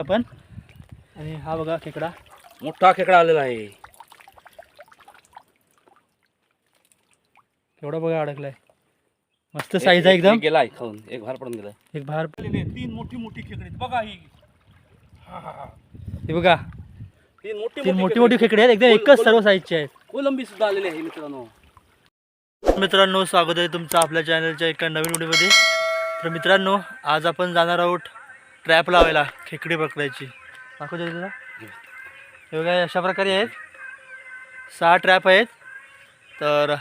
आपण. आणि हा बघा खेकडा. मोठा खेकडा आलेला आहे. केवढा बघा अडकलाय. मस्त साईज आहे एक- एकदम. एक गेलाय खाऊन. एक भार पडून गेलाय. एक बाहेर तीन मोठी मोठी खेकडे आहेत. बघा ही. हे बघा. तीन मोठी मोठी मोठी खेकडे आहेत. एकदम एकच सर्व साईजचे आहेत. कोलंबी सुद्धा आलेली आहे मित्रांनो. मित्रांनो स्वागत आहे तुमचं आपल्या चॅनलच्या एका नवीन व्हिडिओमध्ये तर मित्रांनो आज आपण जाणार आहोत ट्रॅप लावायला खेकडी पकडायची. दाखवतो तुला. हे बघा अशा प्रकारे आहेत. सहा ट्रॅप आहेत. तर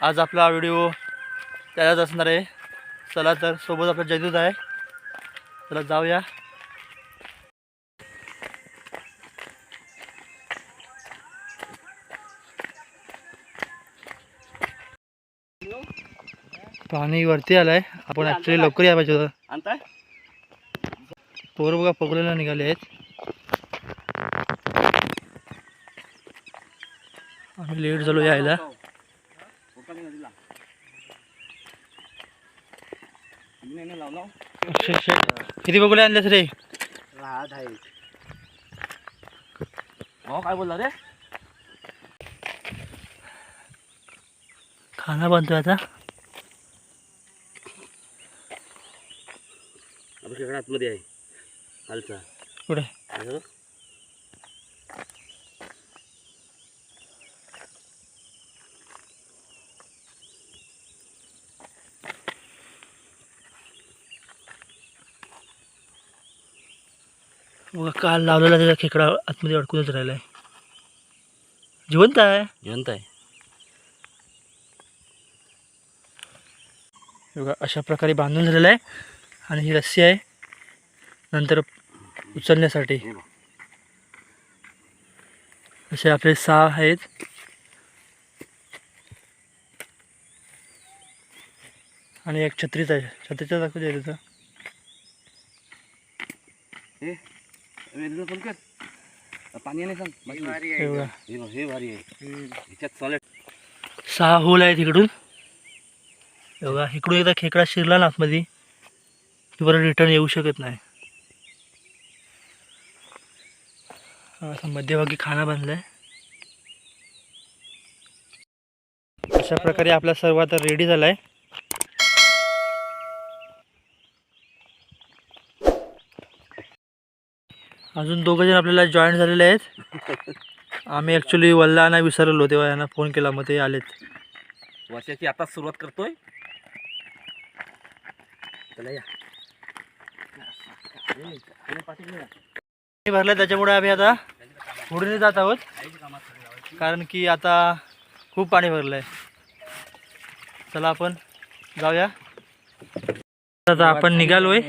आज आपला व्हिडिओ त्यालाच असणार आहे. चला तर सोबत आपला जयदूत आहे. चला जाऊया. पाणी वरती आलंय. आपण ॲक्च्युली लवकर या पाहिजे होतं. आणताय? पोरं बघा पकडलेला निघाले आहेत. आम्ही लेट झालो यायला. किती बघले आणलेस रे? भाऊ काय बोलला रे? खाना बनतोय आता. आतमध्ये आहे. खालचा. कुठे? आहे? बघा काल लावलेला त्याचा खेकडा आतमध्ये अडकूनच राहिलाय. जिवंत आहे. जिवंत आहे. बघा अशा प्रकारे बांधून झालेला आहे. आणि ही रस्सी आहे. नंतर उचलण्यासाठी. असे आपले सहा आहेत. आणि एक छत्रीच आहे. छत्रीचा दाखवू द्या तिथं सहा होल आहेत इकडून. बघा इकडून एकदा खेकडा शिरला ना आतमध्ये की परत रिटर्न येऊ शकत नाही. असा मध्यभागी खाना बांधलाय अशा प्रकारे आपला सर्व आता रेडी झालाय. अजून दोघं जण आपल्याला जॉईन झालेले आहेत. आम्ही ॲक्च्युली वल्लाना विसरलो तेव्हा यांना फोन केला मग ते आलेत. वर्षाची आता सुरुवात करतोय. चला या. भरलं त्याच्यामुळे आम्ही आता पुढे जात आहोत. कारण की आता खूप पाणी भरलं आहे चला आपण जाऊया. आता आपण निघालोय.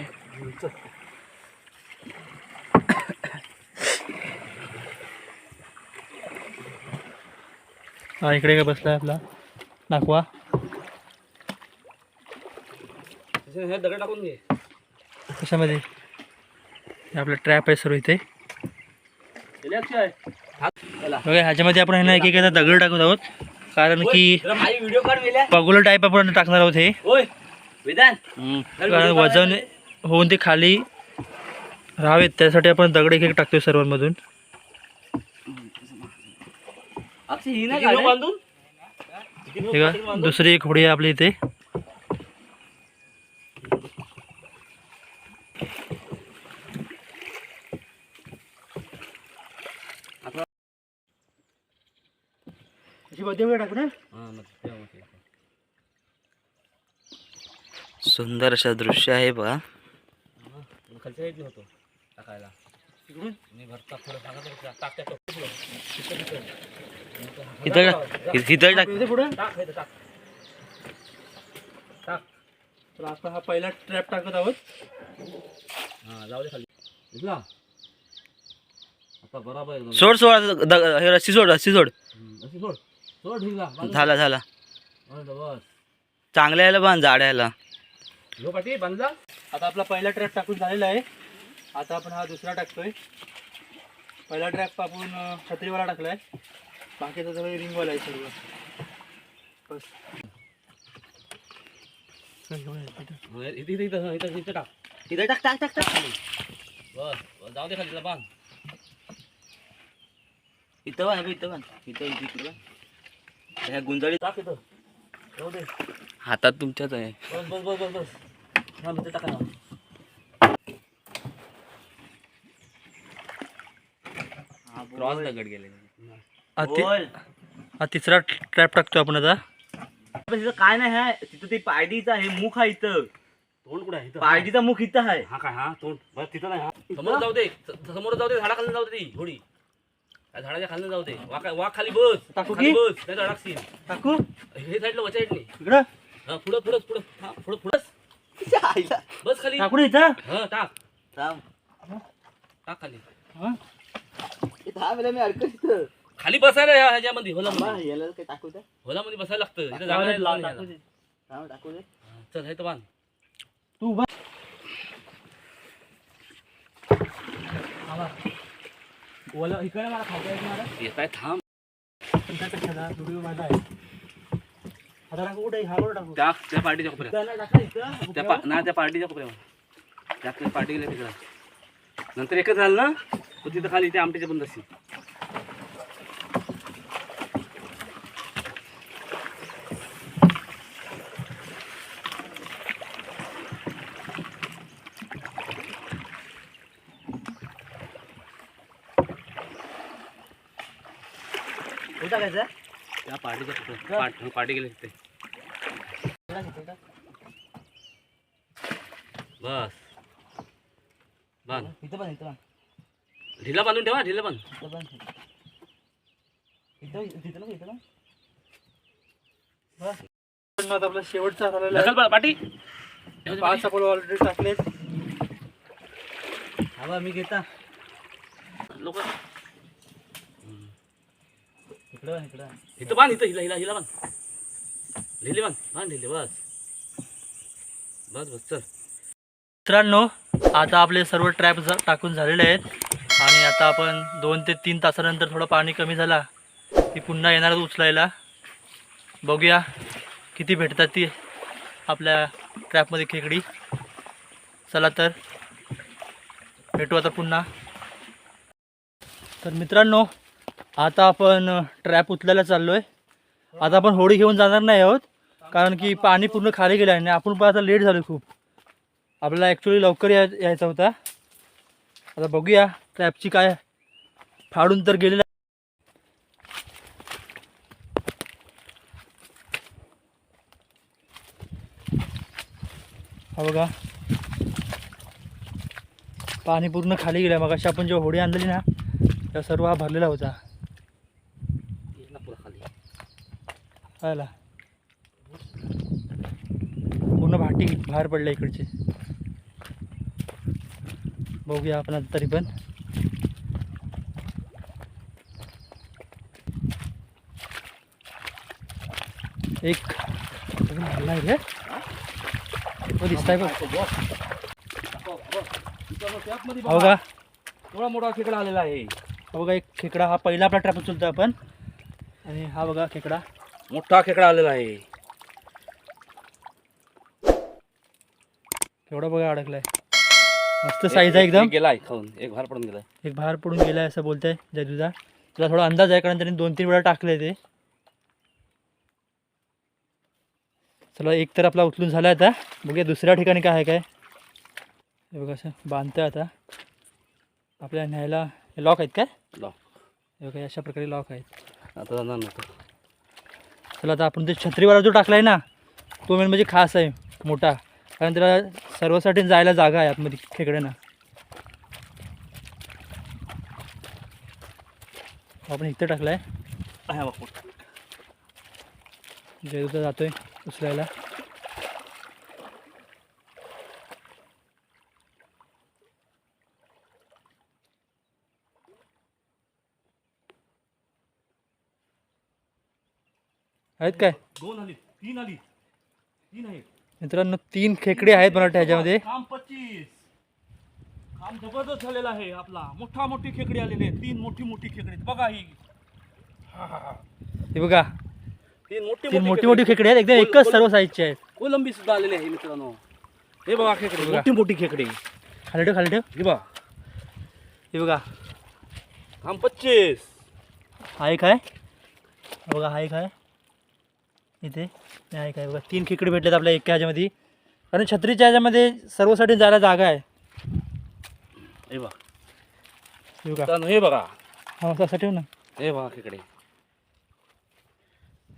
हा इकडे काय बसलाय आपला? दाखवा. हे दगड टाकून घे. कशामध्ये? आपलं ट्रॅप आहे सर्व इथे गेले अक्षय चला बघा ह्याच्यामध्ये आपण ह्यांना एक एक याचा दगड टाकत आहोत. कारण की पगोला टाईप आपण टाकणार आहोत हे. कारण वजन होऊन ते खाली राहावेत त्यासाठी आपण दगड एक एक टाकतोय सर्वांमधून. दुसरी एक होडी आहे आपली इथे. टाकू सुंदर असं दृश्य आहे बघा. खालच्या होतो टाकायला. तरी टाक. हे हा पहिला ट्रॅप टाकत आहोत. हा जाऊ दे खाली. दिसला आता बरोबर सोड सोड हे रस्सी सोड रस्सी सोड अशी सोड. झाला झाला. चांगल्या यायला बांध जाड्या यायला पाठी बांधला आता आपला पहिला ट्रॅप टाकून झालेला आहे. आता आपण हा दुसरा टाकतोय. पहिला ट्रॅप आपण छत्रीवाला टाकलाय. बाकीचा सगळं रिंगवाला आहे सर्व. बस. इथं. इथे इथे इथं इथं इथं टाक. इथं टाक टाक टाक टाक. बस बस, जाऊ दे खाली बांध. इथं बांध इथं बांध. इथं इथं. ह्या गुंजाळी टाक इथं. जाऊ दे. हातात तुमच्याच आहे. बस बस बस बस बस. हा मध्ये टाका ना. क्रॉस दगड गेले. हा ति- हा तिसरा ट्रॅप टाकतो आपण आता. तिथं काय नाही आहे तिथं ते पायडीचं आहे मुख आहे इथं. तोंड कुठे आहे इथं? पायडीचा मुख इथं आहे. हा काय हा तोंड. बस तिथं नाही हा. समोर जाऊ दे. स- समोर जाऊ दे. झाडा खाली जाऊ दे ती झाडाच्या खाली जाऊ दे. वाक वाक खाली बस. टाकू खाली की? बस. नाही अडकशील. टाकू? हे साईडला वच्या साईडने इकडं? हा पुढं पुढं पुढं. हा पुढं पुढं. बस खाली. टाकू इथं? हा टाक. थांब. टाक खाली. हा? थांब रे, मी अडकत खाली बसायला ह्या- ह्याच्यामध्ये होला याला काय टाकू दे होलामध्ये बसायला लागतं. इथं जागा नाही लावून टाकू. दे. थांब, टाकू दे. हा, चल हे तर बांध. तू उभा. ओला इकडे मला खायचं आहे मला येत आहे थांब व्हिडिओ माझा आहे. आता टाकू कुठे? हा कुठं टाकू? त्या त्या पार्टीच्या कोपऱ्यात. त्या पा नाही त्या पार्टीच्या कोपऱ्यावर. त्या पार्टी गेल्या तिकडं. नंतर एकच झालं ना? तिथं खाली ते आमटीचे पण तशी. टाकायचं? त्या पार्ट गेले टाक. बस. बांध इथं पण इथं ढिला बांधून ठेवा ढिला बांध. इथं पण इथं बस. आपला शेवटचा झालेला पाटी. पाच आपण ऑलरेडी टाकलेत. हवा मी घेता. लोक इकडं इकडं इथं बांध इथं हिला हिला हिला बांध. लिहिले बांध. बांध लिहिले बस. बस बस चल. मित्रांनो आता आपले सर्व ट्रॅप टाकून झालेले आहेत. आणि आता आपण दोन ते तीन तासानंतर थोडं पाणी कमी झाला की पुन्हा येणार उचलायला. बघूया किती भेटतात ती आपल्या ट्रॅपमध्ये खेकडी. चला तर. भेटू आता पुन्हा. तर मित्रांनो आता आपण ट्रॅप उचलायला चाललो आहे आता आपण होडी घेऊन जाणार नाही आहोत कारण की पाणी पूर्ण खाली गेलं आहे आणि आपण पण आता लेट झालो खूप. आपल्याला ॲक्च्युली लवकर या यायचा होता. आता बघूया ट्रॅपची काय फाडून तर गेलेलं हा बघा. पाणी पूर्ण खाली गेलं मग अशी आपण जेव्हा होडी आणलेली ना तेव्हा सर्व हा भरलेला होता ये ना पुरा खाली कळला पूर्ण भाटी बाहेर पडल्या इकडची. बघूया आपण आता तरी पण. एक. आहे रे. दिसताय बघ. हो का थोडा मोठा खेकडा आलेला आहे. हा बघा एक खेकडा. हा पहिला आपला ट्रॅप उचलतो आपण. आणि हा बघा खेकडा. मोठा खेकडा आलेला आहे. केवढा बघा अडकलाय. मस्त साईज आहे एकदम. एक गेलाय खाऊन. एक भार पडून गेलाय. एक बाहेर पडून गेलाय असं बोलतंय जयदूचा तुला थोडा अंदाज आहे कारण त्यांनी दोन तीन वेळा टाकले ते. चला एक तर आपला उचलून झाला आता. बघूया दुसऱ्या ठिकाणी काय आहे काय. हे बघा असं बांधतंय आता. आपल्या न्यायला हे लॉक आहेत काय? लाव. हे बघा अशा प्रकारे लॉक आहेत. आता जाणार नव्हतं चला आता आपण ते छत्रीवाला जो टाकला आहे ना. तो मेन म्हणजे खास आहे मोठा. कारण त्याला सर्वासाठी जायला जागा आहे आतमध्ये खेकड्यांना. आपण इथं टाकला आहे जयदूता जातोय उचलायला. आहेत काय? दोन आली तीन आली. तीन आहेत. मित्रांनो तीन खेकडे आहेत मला वाटतं ह्याच्यामध्ये. काम पच्चीस. काम जबरदस्त झालेला आहे आपला. मोठा मोठी खेकडी आलेली आहे तीन मोठी मोठी खेकडी आहेत. बघा ही. हे बघा. तीन मोठी तीन मोठी मोठी खेकडे आहेत. एकदम एकच सर्व साईजचे आहेत. कोलंबी सुद्धा आलेली आहे मित्रांनो. हे बघा खेकडी बघा. मोठी मोठी खेकडी. खाली ठेव खाली ठेव हे बघा. हे बघा. थांब पच्चीस. हा एक आहे. हा बघा हा एक आहे. इथे. हा एक आहे बघा तीन खेकडे भेटलेत आपल्या एका ह्याच्यामध्ये. कारण छत्रीच्या ह्याच्यामध्ये सर्वसाठी जायला जागा आहे. हे बघ. हे बघा. मित्रांनो, हे बघा. हा तसं ठेव ना. हे बघा खेकडे.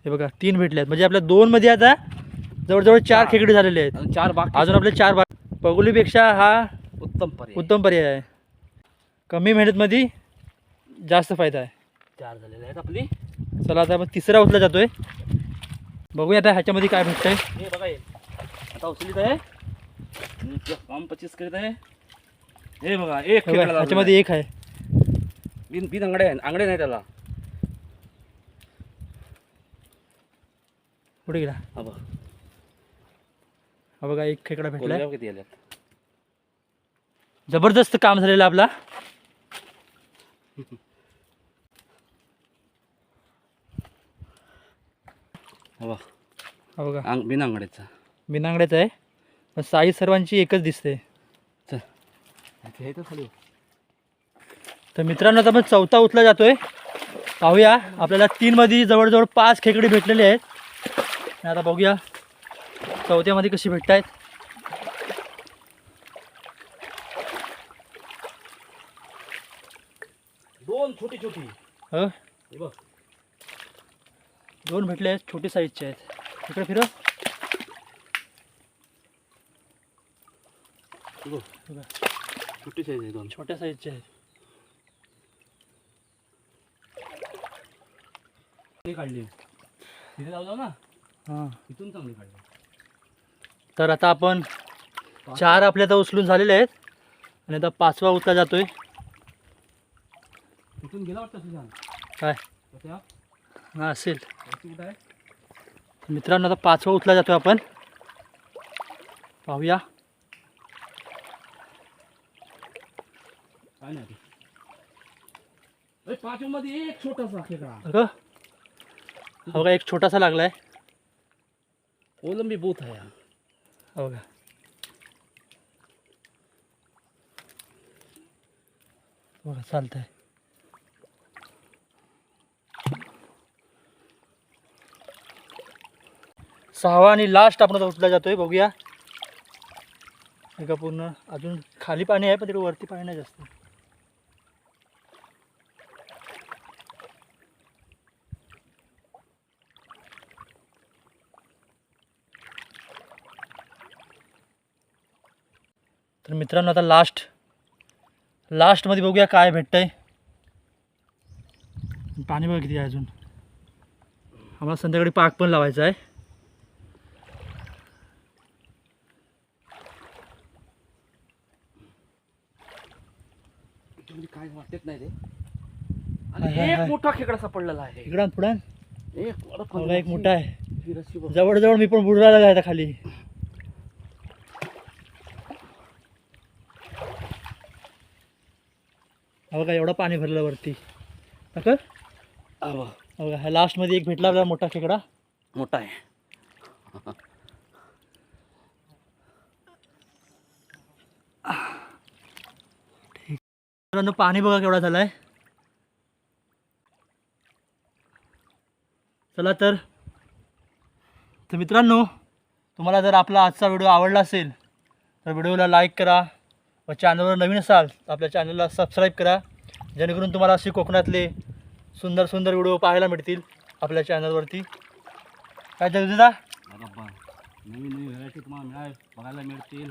हे बघा तीन भेटले आहेत म्हणजे आपल्या दोनमध्ये आता जवळजवळ चार खेकडे झालेले आहेत. चार बाकी अजून आपले चार भाग पगोलीपेक्षा हा उत्तम पर्याय. उत्तम पर्याय आहे. कमी मेहनतमध्ये जास्त फायदा आहे. चार झालेले आहेत आपली. चला आता आपण तिसरा उचला जातोय. बघूया आता ह्याच्यामध्ये काय भेटतंय. हे बघा हे. आता उचलीत आहे. काम पच्चीस करीत आहे. हे बघा एक ह्याच्यामध्ये एक आहे. बिन बिन अंगडे आहे अंगडे नाही त्याला. कुठे गेला. हा बघ. हा बघा एक खेकडा कोल्ह्या किती आल्यात? जबरदस्त काम झालेलं आपला. हा. बघ. हा बघा अंग बिनांगड्याचं आहे. पण साईज सर्वांची एकच दिसते. चल. हे तर खाली. तर मित्रांनो आता आपण चौथा उचला जातोय. पाहूया. आपल्याला तीनमध्ये जवळजवळ पाच खेकडे भेटलेले आहेत. आणि आता बघूया चौथ्यामध्ये कशी भेटत आहेत दोन छोटी छोटी हो? हे बघ. दोन भेटले आहेत छोटी साईजचे आहेत. इकडे फिरव बघ. बघा, छोटी साईज आहे दोन. छोट्या साईजचे आहेत. काढली. तिथे जाऊ ना? हां. इथून चांगली काढली. तर आता आपण चार आपल्या आता उचलून झालेले आहेत. आणि आता पाचवा उचला जातोय. तिथून गेला वाटतं तुझ्या काय? हां असेल. कुठं आहे मित्रांनो आता पाचवा उचला जातोय आपण. पाहूया. काय नाही पाच मध्ये एक छोटासा खेकडा बघा हा बघा एक छोटासा लागलाय. कोलंबी बूथ आहे हा. हा बघा. बघा चालतंय. सहावा आणि लास्ट आपण आता उचला जातोय बघूया. एका पूर्ण अजून खाली पाणी आहे पण तिकडे वरती पाणी नाही जास्त. तर मित्रांनो आता लास्ट लास्टमध्ये बघूया काय भेटतंय. पाणी बघा किती आहे अजून. आम्हाला संध्याकाळी पाक पण लावायचा आहे त्याच्यामध्ये काय वाटत नाही हाय, आणि हाय, एक. मोठा खेकडा सापडलेला आहे. इकडं पुढं एक बरं बघा एक मोठा आहे. ही रस्सी बघ. जवळजवळ मी पण आहे आता खाली. हा बघा एवढं पाणी भरलं वरती. नका हा बघ, बघा ह्या लास्टमध्ये एक भेटला आपल्याला मोठा खेकडा. मोठा आहे. मित्रांनो पाणी बघा केवढा झाला आहे चला तर. तर मित्रांनो तुम्हाला जर आपला आजचा व्हिडिओ आवडला असेल तर व्हिडिओला लाईक करा व चॅनलवर नवीन असाल तर आपल्या चॅनलला सबस्क्राईब करा. जेणेकरून तुम्हाला असे कोकणातले सुंदर सुंदर व्हिडिओ पाहायला मिळतील आपल्या चॅनलवरती. काय जगदीदा नवीन नवीन व्हरायटी तुम्हाला मिळाल बघायला मिळतील.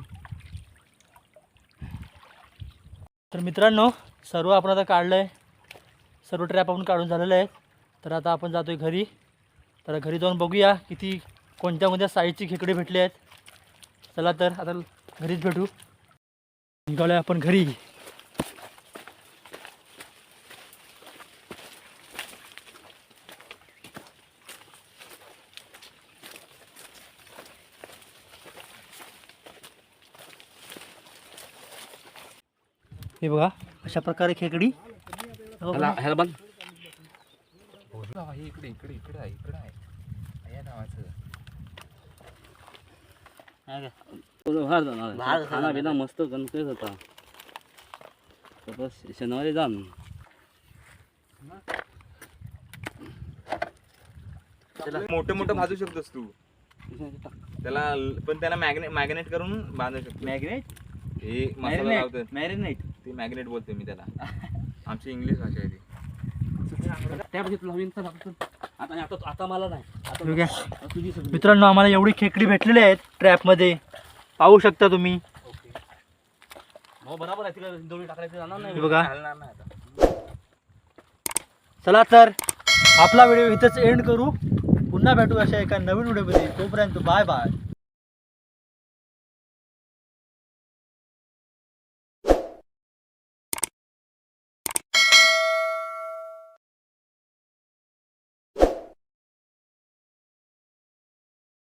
तर मित्रांनो सर्व आपण आता काढलं आहे सर्व ट्रॅप आपण काढून झालेलं आहे तर आता आपण जातो आहे घरी. तर घरी जाऊन बघूया किती कोणत्या कोणत्या साईजची खेकडे भेटले आहेत. चला तर आता घरीच भेटू. निघालो आपण घरी. हे बघा अशा प्रकारे खेकडी. हो ह्याला ह्याला बंद. इकडे इकडे इकडे आहे इकडे आहे. या नावाचं. तो बाहेर जाणार आहे. खाना बिना मस्त गणपतीच होता. बस शनिवारी जाण मोठे मोठे भाजू शकतोस तू. त्याला पण त्याला मॅग्नेट मॅग्नेट करून बांधू शकतो मॅग्नेट? हे मसाला लावतात मॅरिनेट. ते मॅग्नेट बोलते मी त्याला. आमची इंग्लिश भाषा आहे ती. त्या तुला हवी तर आपण- आता आता आता मला नाही. आता ठीक आहे. आता तुझी सगळी मित्रांनो आम्हाला एवढी खेकडी भेटलेली आहेत ट्रॅपमध्ये. पाहू शकता तुम्ही. हो बरोबर आहे. तिला दोन्ही टाकायचं जाणार नाही. बघा. घालणार नाही आता. चला तर आपला व्हिडिओ इथंच एंड करू. पुन्हा भेटू अशा एका नवीन व्हिडिओमध्ये. तोपर्यंत बाय बाय.